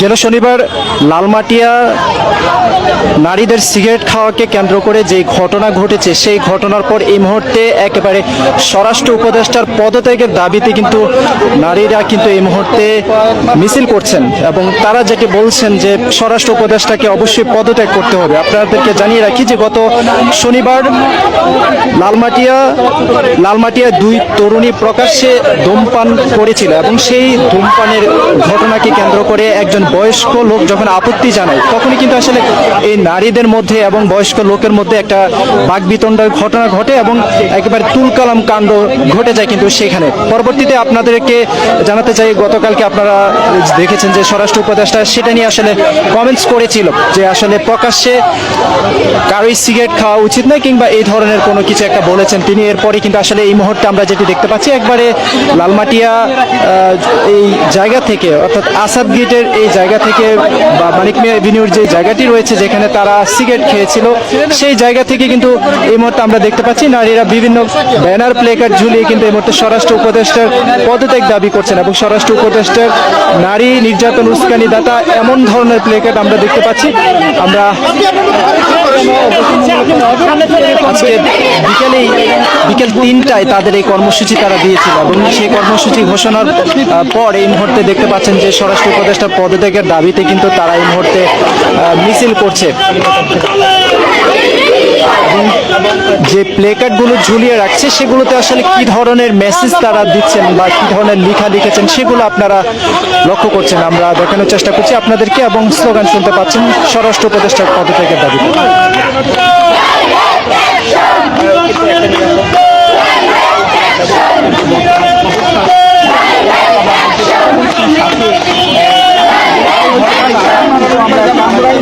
গেল শনিবার লালমাটিয়া নারীদের সিগারেট খাওয়াকে কেন্দ্র করে যে ঘটনা ঘটেছে, সেই ঘটনার পর এই মুহূর্তে একেবারে স্বরাষ্ট্র উপদেষ্টার পদত্যাগের দাবিতে কিন্তু নারীরা কিন্তু এই মুহূর্তে মিছিল করছেন এবং তারা যেটি বলছেন যে স্বরাষ্ট্র উপদেষ্টাকে অবশ্যই পদত্যাগ করতে হবে। আপনাদেরকে জানিয়ে রাখি যে গত শনিবার লালমাটিয়া লালমাটিয়া দুই তরুণী প্রকাশ্যে ধূমপান করেছিল এবং সেই ধূমপানের ঘটনাকে কেন্দ্র করে একজন বয়স্ক লোক যখন আপত্তি জানায়, তখনই কিন্তু আসলে এই নারীদের মধ্যে এবং বয়স্ক লোকের মধ্যে একটা বাকবিতণ্ডার ঘটনা ঘটে এবং একেবারে তুলকালাম কাণ্ড ঘটে যায় কিন্তু সেখানে। পরবর্তীতে আপনাদেরকে জানাতে চাই, গতকালকে আপনারা দেখেছেন যে স্বরাষ্ট্র উপদেষ্টা সেটা নিয়ে আসলে কমেন্টস করেছিল যে আসলে প্রকাশ্যে কারোই সিগারেট খাওয়া উচিত নয় কিংবা এই ধরনের কোনো কিছু একটা বলেছেন তিনি। এরপরে কিন্তু আসলে এই মুহূর্তে আমরা যেটি দেখতে পাচ্ছি, একবারে লালমাটিয়া এই জায়গা থেকে, অর্থাৎ আসাদ গেটের এই জায়গা থেকে বা মানিক মিয়া এভিনিউর যে জায়গাটি রয়েছে যেখানে তারা সিগারেট খেয়েছিল, সেই জায়গা থেকে কিন্তু এই মুহূর্তে আমরা দেখতে পাচ্ছি নারীরা বিভিন্ন ব্যানার প্লেকার্ড ঝুলিয়ে কিন্তু এই মুহূর্তে স্বরাষ্ট্র উপদেষ্টার পদত্যাগ দাবি করছেন এবং স্বরাষ্ট্র উপদেষ্টার নারী নির্যাতন উস্কানি দাতা এমন ধরনের প্লেকার্ড আমরা দেখতে পাচ্ছি। আমরা আজকে বিকেলেই, বিকেল তিনটায় তাদের এই কর্মসূচি তারা দিয়েছিল এবং সেই কর্মসূচি ঘোষণার পর এই মুহূর্তে দেখতে পাচ্ছেন যে স্বরাষ্ট্র উপদেষ্টা পদত্যাগের দাবিতে কিন্তু তারা এই মুহূর্তে মিছিল করছে। যে প্লেকার্ডগুলো ঝুলিয়ে রাখছে, সেগুলোতে আসলে কি ধরনের মেসেজ তারা দিচ্ছেন বা কি ধরনের লেখা লিখেছেন, সেগুলো আপনারা লক্ষ্য করছেন। আমরা দেখানোর চেষ্টা করছি আপনাদেরকে এবং স্লোগান শুনতে পাচ্ছেন স্বরাষ্ট্র উপদেষ্টার পদত্যাগের দাবিতে। আমরা যা বাংলায়